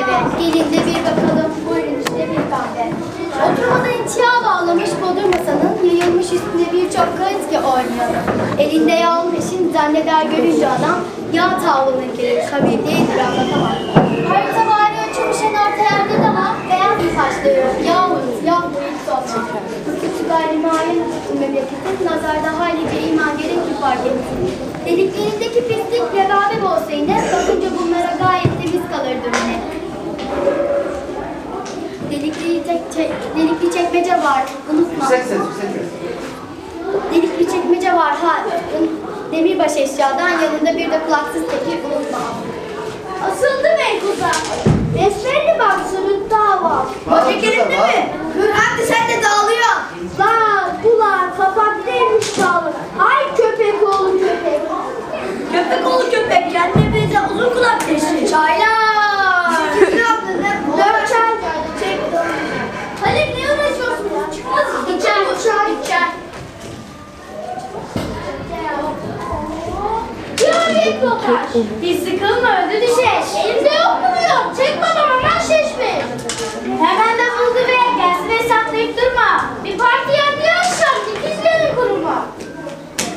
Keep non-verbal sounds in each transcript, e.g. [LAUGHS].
eve. Gelin de bir bakalım. Buyurun işte bir kahve. Oturmadan içiye bağlamış bodur masanın yayılmış üstünde birçok kağıt oynuyor. Elinde yağlı peşin zanneder görünce adam yağ tavrına girer. Kabir değildir anlatamam. Harita bari açılmış en orta yerde de var. Beyaz bir taşlıyor. Yağmuruz, yağmuruz sonra. Kötü gayrimayen memleketin nazarda halice iman gerek ki fark etsin. Dediklerindeki pislik çekmece var, unutma. Yüksek ses, yüksek ses. Delikli çekmece var, ha. Demirbaş eşyadan yanında bir de kulaksız teki unutma. Asıldı meykuza. Besbelli bak sırıttı hava. Bacak elinde mi? Hadi sen de dağılıyor. Lan ulan kapaktaymış dağlı. Ay köpek oğlu köpek. Köpek oğlu köpek kendine benzer uzun kulak deşi. Çaylar. [LAUGHS] Kokar. Hiç sıkılma öldü düşeş. Elimde yok mu diyor? Çek babam hemen şeşme. Hemen de buldu be. Gelsin hesaplayıp durma. Bir parti yapıyor akşam. Dikizlerin kuruma.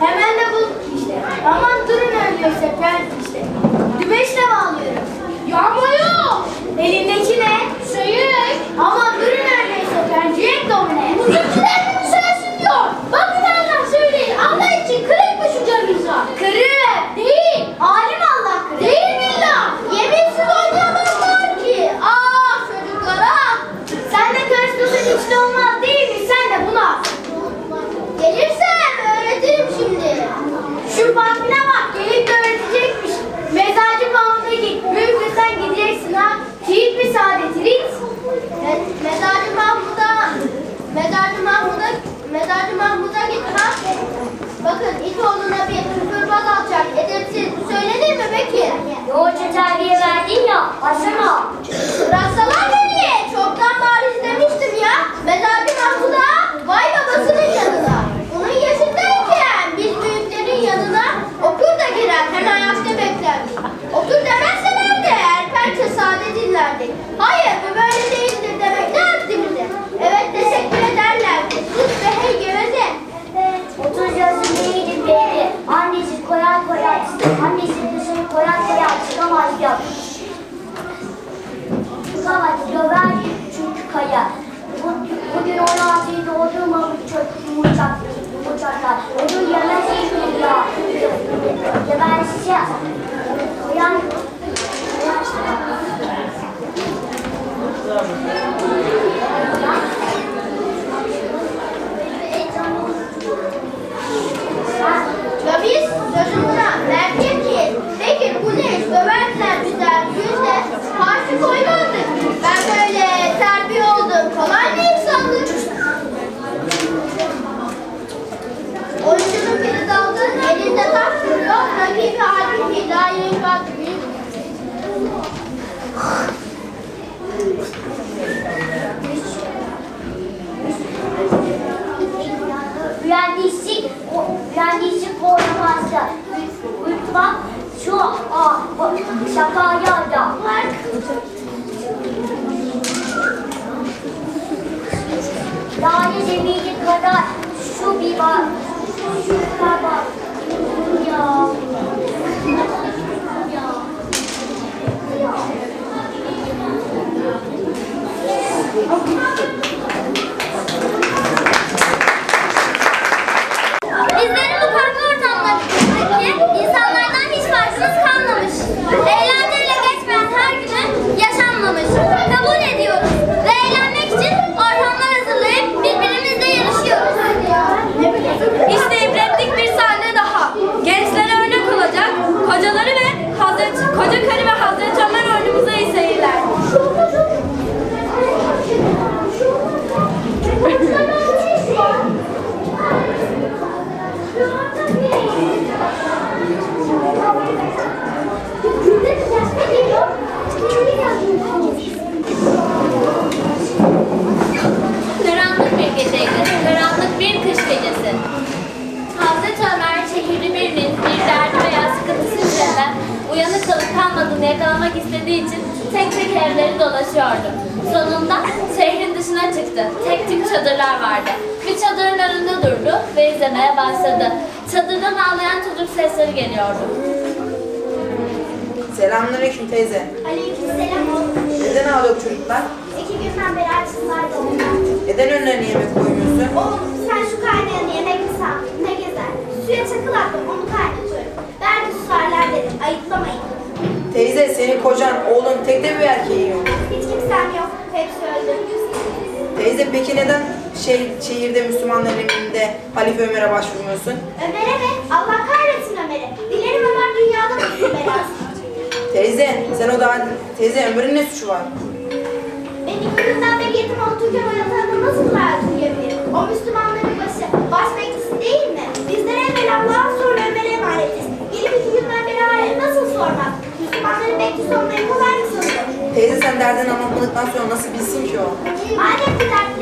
Hemen de bul işte. Aman durun öyleyse ben işte. Şu ah, bu şakaya da. Yani zemini kadar şu bir var. Şu kadar. Ya. İstediği için tek tek evleri dolaşıyordu. Sonunda şehrin dışına çıktı. Tek tük çadırlar vardı. Bir çadırın önünde durdu ve izlemeye başladı. Çadırdan ağlayan çocuk sesleri geliyordu. Selamünaleyküm teyze. Aleykümselam. Neden ağlıyor çocuklar? İki günden beri açsınlar da. Neden önlerine yemek koymuyorsun? Oğlum sen şu kaynayanı yemek sal. Ne gezer? Suya çakıl attım onu kaynatıyorum. Belki susarlar dedim. Ayıplamayın. Teyze senin kocan, oğlun tek de bir erkeği yok. Hiç kimsem yok. Hepsi öldü. Teyze peki neden şey, şehirde Müslümanların evinde Halife Ömer'e başvurmuyorsun? Ömer'e mi? Allah kahretsin Ömer'i. Dilerim Ömer dünyada mutlu belası. Teyze sen o daha... Teyze Ömer'in ne suçu var? Ben iki günden beri yetim otururken o yatağında nasıl rahat uyuyabilirim? O Müslümanların Sen derdini anlatmadıktan sonra nasıl bilsin ki o? Madem ki dertlerin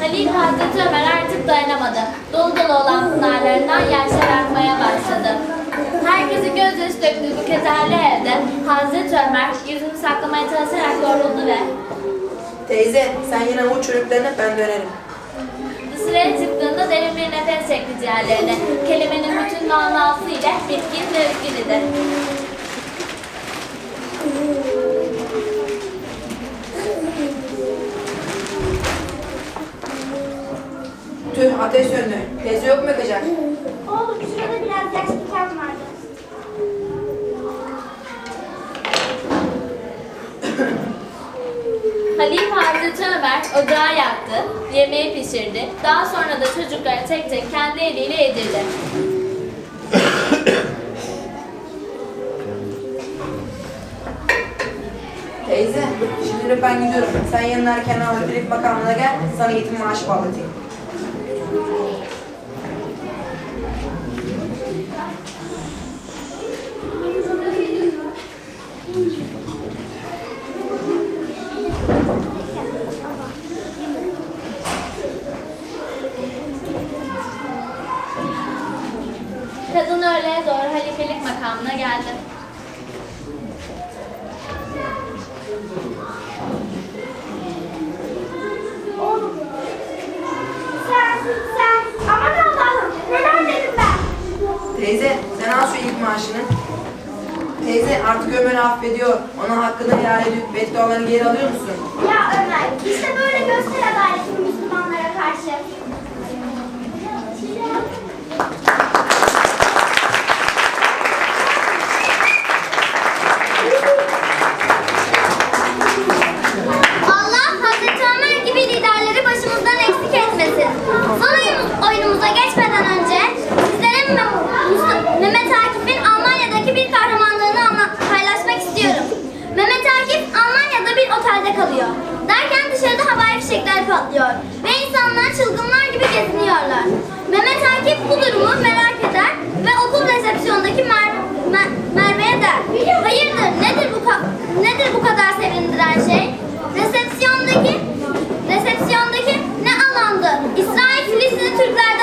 Halil Hazreti Ömer artık dayanamadı. Dolu dolu olan pınarlarından yaşlar akmaya başladı. Herkesi gözyaşı döktüğü bu kederli evde Hazreti Ömer yüzünü saklamaya çalışarak yoruldu ve Teyze sen yine uç çocuklarını ben dönerim. dışarıya çıktığında derin bir nefes çekti ciğerlerine. Kelimenin bütün manası ile bitkin ateş söndü. Teyze yok mu yakacak? Oğlum şurada biraz yaş diken vardı. Halil Hazreti Ömer ocağı yaktı, yemeği pişirdi. Daha sonra da çocukları tek tek kendi eliyle yedirdi. Teyze şimdi ben gidiyorum. Sen yarın erken halifelik makamına gel. Sana yetim maaşı bağlatayım. Kadın öğleye doğru halifelik makamına geldi. Oğlum. Sen, sen. Aman Allah'ım. Neler dedim ben? Teyze sen al şu ilk maaşını. Teyze artık Ömer'i affediyor. Ona hakkını helal edip beddualarını geri alıyor musun? Ya Ömer, işte böyle göster adaletini Müslümanlara karşı. Otelde kalıyor. Derken dışarıda havai fişekler patlıyor ve insanlar çılgınlar gibi geziniyorlar. Mehmet Akif bu durumu merak eder ve okul resepsiyondaki Mer Mer- Merve'ye der. Hayırdır nedir bu nedir bu kadar sevindiren şey? Resepsiyondaki resepsiyondaki ne alandı? İsrail Filistin'i Türklerden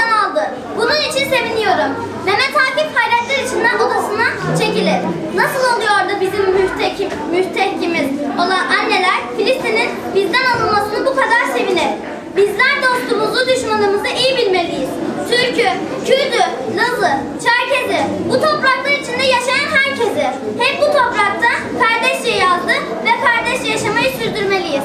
yaşamayı sürdürmeliyiz.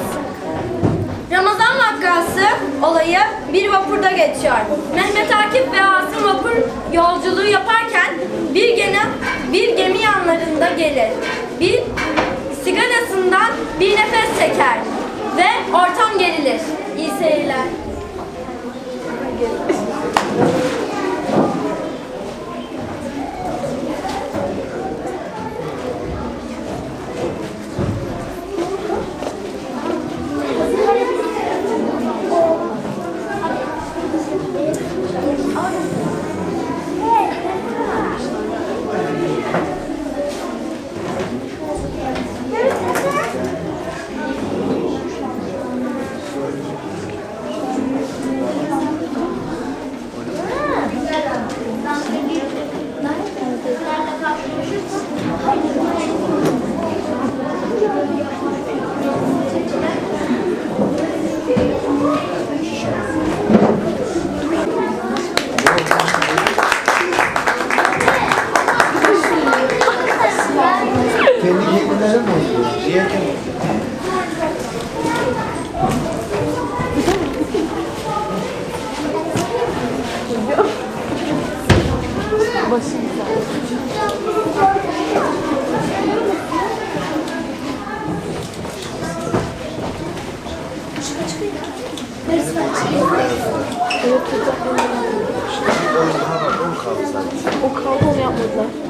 Ramazan vakası olayı bir vapurda geçiyor. Mehmet Akif ve Asım vapur yolculuğu yaparken bir gemi, bir gemi yanlarında gelir. Bir sigarasından bir nefes çeker ve ortam gerilir. İyi seyirler. O kaldı onu yapmadılar.